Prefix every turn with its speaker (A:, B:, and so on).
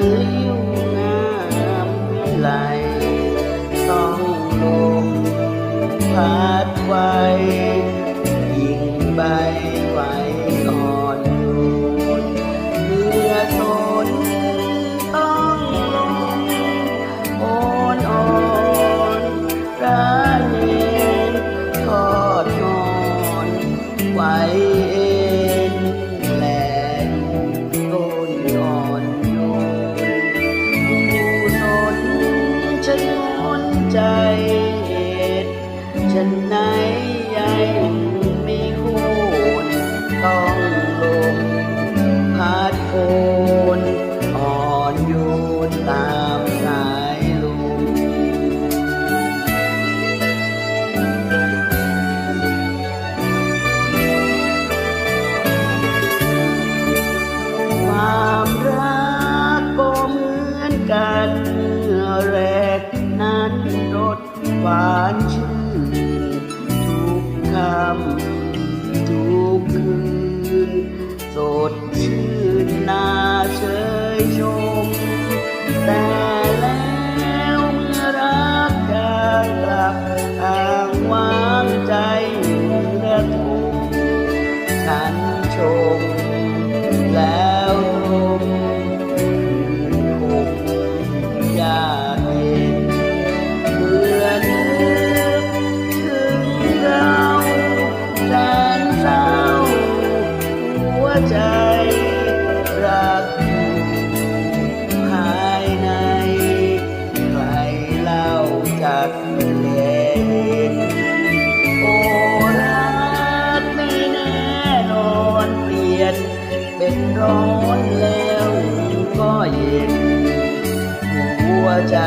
A: ล ฉันไหนใหญ่ม่ควรต้องลงพัดโคนอ่อนโยนตามสายลมความรักก็เหมือนกันเมื่อแรกนั้นรสหวานชื่ำทุกคืนสดชื่นนาเชยชม แต่แล้วเมื่อรักจางกลับทางวางใจระทมฉันชมแล้ว จากเลเห็นโอรักไม่แน่นอนเปลี่ยน เป็นร้อนแล้วก็เย็นหัวใจ